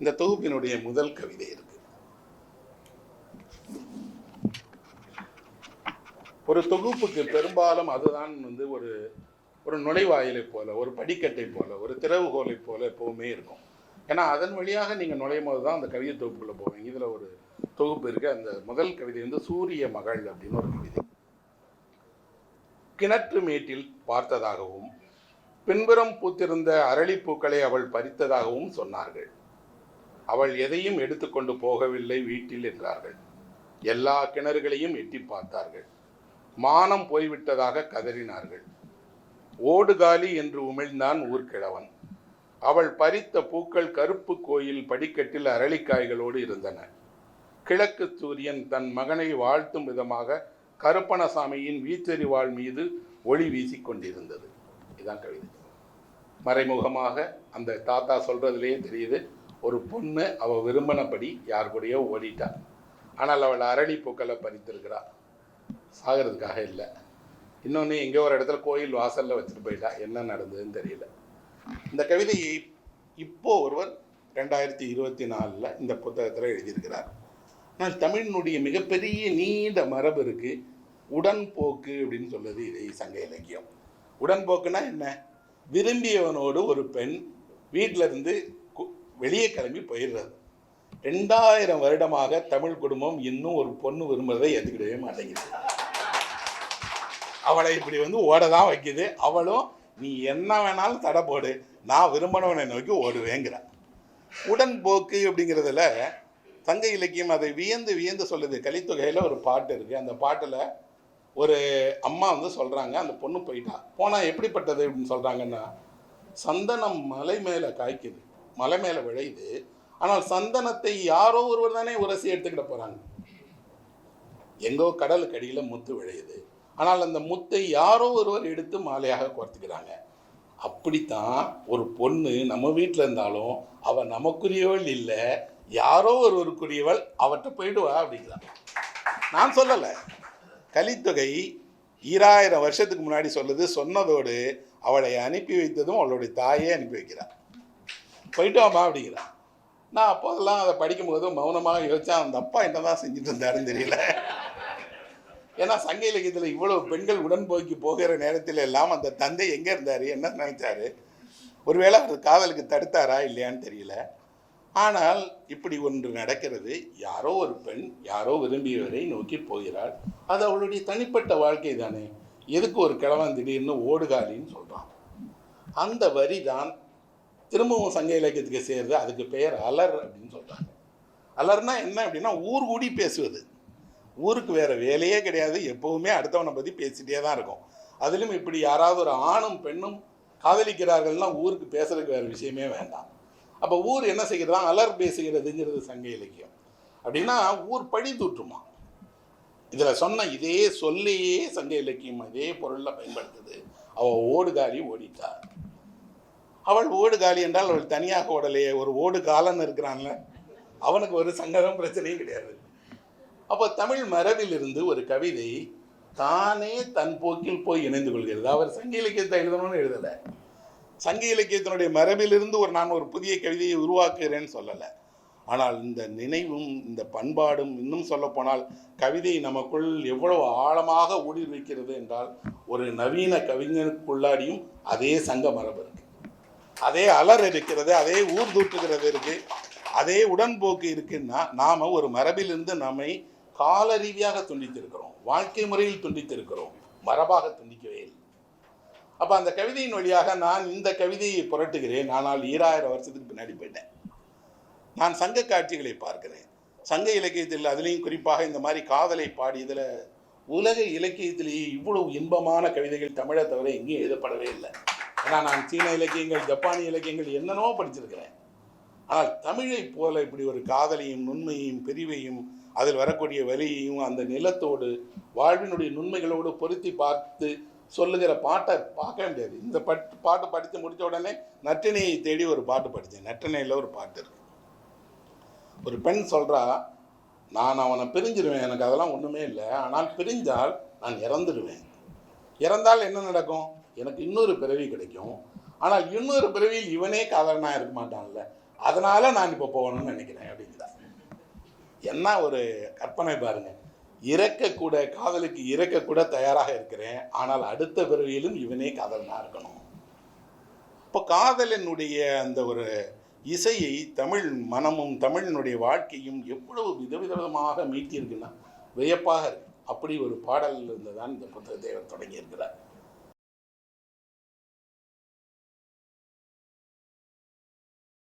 இந்த தொகுப்பினுடைய முதல் கவிதை இருக்கு ஒரு தொகுப்புக்கு பெரும்பாலும் அதுதான் வந்து ஒரு ஒரு நுழைவாயிலை போல ஒரு படிக்கட்டை போல ஒரு திறவுகோலை போல எப்பவுமே இருக்கும். ஏன்னா அதன் வழியாக நீங்கள் நுழையும் போது தான் அந்த கவிதை தொகுப்புக்குள்ளே போவீங்க. இதில் ஒரு தொகுப்பு இருக்கு. அந்த முதல் கவிதை வந்து சூரிய மகள் அப்படின்னு ஒரு கவிதை. கிணற்று மேட்டில் பார்த்ததாகவும் பின்புறம் பூத்திருந்த அரளிப்பூக்களை அவள் பறித்ததாகவும் சொன்னார்கள். அவள் எதையும் எடுத்துக்கொண்டு போகவில்லை வீட்டில் என்றார்கள். எல்லா கிணறுகளையும் எட்டி பார்த்தார்கள். மானம் போய்விட்டதாக கதறினார்கள். ஓடுகாலி என்று உமிழ்ந்தான் ஊர்க்கிழவன். அவள் பறித்த பூக்கள் கருப்பு கோயில் படிக்கட்டில் அரளிக்காய்களோடு இருந்தன. கிழக்கு சூரியன் தன் மகனை வாழ்த்தும் விதமாக கருப்பணசாமியின் வீச்செறிவாள் மீது ஒளி வீசி கொண்டிருந்தது. இதான் கவிதை. மறைமுகமாக அந்த தாத்தா சொல்றதுலேயே தெரியுது. ஒரு பொண்ணு அவள் விரும்பினபடி யார் கூடயோ ஓடிட்டா. ஆனால் அவள் அரளி பூக்களை பறித்திருக்கிறா சாகிறதுக்காக இல்லை. இன்னொன்று எங்கேயோ ஒரு இடத்துல கோயில் வாசலில் வச்சுட்டு போயிட்டா. என்ன நடந்ததுன்னு தெரியல. இந்த கவிதையை இப்போ ஒருவர் ரெண்டாயிரத்தி இருபத்தி நாலில் இந்த புத்தகத்தில் எழுதியிருக்கிறார். ஆனால் தமிழினுடைய மிகப்பெரிய நீண்ட மரபு இருக்குது உடன்போக்கு அப்படின்னு சொல்லுது இதை சங்க இலக்கியம். உடன்போக்குனா என்ன? விரும்பியவனோடு ஒரு பெண் வீட்டிலிருந்து வெளியே கிளம்பி போயிடுறாரு. ரெண்டாயிரம் வருடமாக தமிழ் குடும்பம் இன்னும் ஒரு பொண்ணு விரும்புறதை ஏற்றுக்கிடவே மாட்டேங்குது. அவளை இப்படி வந்து ஓட தான் வைக்குது. அவளும் நீ என்ன வேணாலும் தடை போடு. நான் விரும்பினவனை நோக்கி ஓடுவேங்கிறான் உடன்போக்கு அப்படிங்கிறதுல சங்க இலக்கியம் அதை வியந்து வியந்து சொல்லுது. கலித்தொகையில் ஒரு பாட்டு இருக்குது அந்த பாட்டில் ஒரு அம்மா வந்து சொல்கிறாங்க அந்த பொண்ணு போயிட்டா. போனால் எப்படிப்பட்டது? அப்படின்னு சொல்கிறாங்கன்னா சந்தனம் மலை மேலே காய்க்குது. மலை மேலே விளையுது. ஆனால் சந்தனத்தை யாரோ ஒருவர் தானே உரசி எடுத்துக்கிட போகிறாங்க எங்கோ கடலுக்கு அடியில் முத்து விளையுது. ஆனால் அந்த முத்தை யாரோ ஒருவர் எடுத்து மாலையாக கோர்த்துக்கிறாங்க. அப்படித்தான் ஒரு பொண்ணு நம்ம வீட்டில் இருந்தாலும் அவள் நமக்குரியவள் இல்லை யாரோ ஒருவருக்குரியவள் அவட்ட போயிடுவா அப்படிங்கிறான். நான் சொல்லலை. கலித்தொகை ஈராயிரம் வருஷத்துக்கு முன்னாடி சொல்லுது சொன்னதோடு அவளை அனுப்பி வைத்ததும் அவளுடைய தாயே அனுப்பி வைக்கிறான் போயிட்டு வாமா அப்படிங்கிறான் நான் அப்போதெல்லாம் அதை படிக்கும்போது மௌனமாக யோசிச்சேன் அந்த அப்பா என்னதான் செஞ்சுட்டு இருந்தாருன்னு தெரியல. ஏன்னா சங்க இலக்கியத்தில் இவ்வளவு பெண்கள் உடன்போக்கி போகிற நேரத்தில் எல்லாம் அந்த தந்தை எங்கே இருந்தார்? என்ன நினைச்சாரு? ஒருவேளை அவர் காதலுக்கு தடுத்தாரா இல்லையான்னு தெரியல. ஆனால் இப்படி ஒன்று நடக்கிறது யாரோ ஒரு பெண் யாரோ விரும்பியவரை நோக்கி போகிறாள். அது அவளுடைய தனிப்பட்ட வாழ்க்கை தானே. எதுக்கு ஒரு கிழவன் திடீர்னு ஓடுகாலின்னு சொல்கிறான் அந்த வரி தான் திரும்பவும் சங்க இலக்கியத்துக்கு சேருது அதுக்கு பெயர் அலர் அப்படின்னு சொல்கிறாங்க அலர்னா என்ன அப்படின்னா ஊர் கூடி பேசுவது. ஊருக்கு வேற வேலையே கிடையாது. எப்போவுமே அடுத்தவனை பற்றி பேசிகிட்டே தான் இருக்கும். அதிலும் இப்படி யாராவது ஒரு ஆணும் பெண்ணும் காதலிக்கிறார்கள்னா ஊருக்கு பேசுறதுக்கு வேற விஷயமே வேண்டாம். அப்போ ஊர் என்ன செய்கிறதா அலர் பேசுகிறதுங்கிறது சங்க இலக்கியம். அப்படின்னா ஊர் பழி தூற்றுமா? இதில் சொன்ன இதே சொல்லையே சங்க இலக்கியம் அதே பொருளில் பயன்படுத்துது. அவள் ஓடுகாரி ஓடிட்டார் அவள் ஓடுகாலி என்றால் அவள் தனியாக ஓடலையே. ஒரு ஓடு காலன் இருக்கிறான்ல. அவனுக்கு ஒரு சங்கடம் பிரச்சனையும் கிடையாது. அப்போ தமிழ் மரபிலிருந்து ஒரு கவிதை தானே தன் போக்கில் போய் இணைந்து கொள்கிறது அவர் சங்க இலக்கியத்தை எழுதணும்னு எழுதலை. சங்க இலக்கியத்தினுடைய மரபிலிருந்து ஒரு நான் ஒரு புதிய கவிதையை உருவாக்குகிறேன்னு சொல்லலை. ஆனால் இந்த நினைவும் இந்த பண்பாடும் இன்னும் சொல்லப்போனால் கவிதை நமக்குள் எவ்வளவு ஆழமாக ஊடுருவிக்கிறது என்றால் ஒரு நவீன கவிஞனுக்குள்ளாடியும் அதே சங்க மரபு இருக்குது அதே அலர் இருக்கிறது அதே ஊர் தூற்றுகிறது இருக்கு. அதே உடன்போக்கு இருக்குன்னா நாம ஒரு மரபிலிருந்து நம்மை கால ரீதியாக துண்டித்திருக்கிறோம். வாழ்க்கை முறையில் துண்டித்திருக்கிறோம். மரபாக துண்டிக்கவே இல்லை. அப்ப அந்த கவிதையின் வழியாக நான் இந்த கவிதையை புரட்டுகிறேன். ஆனால் ஈராயிரம் வருஷத்துக்கு பின்னாடி போயிட்டேன். நான் சங்க காட்சிகளை பார்க்கிறேன். சங்க இலக்கியத்தில் அதுலேயும் குறிப்பாக இந்த மாதிரி காதலை பாடி இதில் உலக இலக்கியத்திலேயே இவ்வளவு இன்பமான கவிதைகள் தமிழை தவிர எங்கேயும் எழுதப்படவே இல்லை. ஏன்னா நான் சீன இலக்கியங்கள் ஜப்பானிய இலக்கியங்கள் என்னென்னவோ படிச்சிருக்கிறேன். ஆனால் தமிழை போல இப்படி ஒரு காதலையும் நுண்மையையும் பிரிவையும் அதில் வரக்கூடிய வலியையும் அந்த நிலத்தோடு வாழ்வினுடைய நுண்மைகளோடு பொருத்தி பார்த்து சொல்லுகிற பாட்டை பார்க்க முடியாது. இந்த பட் பாட்டு படித்து முடித்த உடனே நற்றினையை தேடி ஒரு பாட்டு படித்தேன். நற்றினையில் ஒரு பாட்டு இருக்கு. ஒரு பெண் சொல்கிறா நான் அவனை பிரிஞ்சிருவேன். எனக்கு அதெல்லாம் ஒன்றுமே இல்லை. ஆனால் பிரிஞ்சால் நான் இறந்துடுவேன் இறந்தால் என்ன நடக்கும்? எனக்கு இன்னொரு பிறவி கிடைக்கும். ஆனால் இன்னொரு பிறவியில் இவனே காதலனாக இருக்க மாட்டான்ல. அதனால் நான் இப்போ போகணும்னு நினைக்கிறேன் அப்படிங்கிறார் என்ன ஒரு கற்பனை பாருங்க. இறக்கக்கூட காதலுக்கு இறக்கக்கூட தயாராக இருக்கிறேன். ஆனால் அடுத்த பிறவியிலும் இவனே காதலனாக இருக்கணும். இப்போ காதலனுடைய அந்த ஒரு இசையை தமிழ் மனமும் தமிழினுடைய வாழ்க்கையும் எவ்வளவு விதவிதமாக மீட்டியிருக்குன்னா வியப்பாக இருக்கு. அப்படி ஒரு பாடல் இருந்துதான் இந்த புத்தகத்தை அவர் தொடங்கியிருக்கிறார்.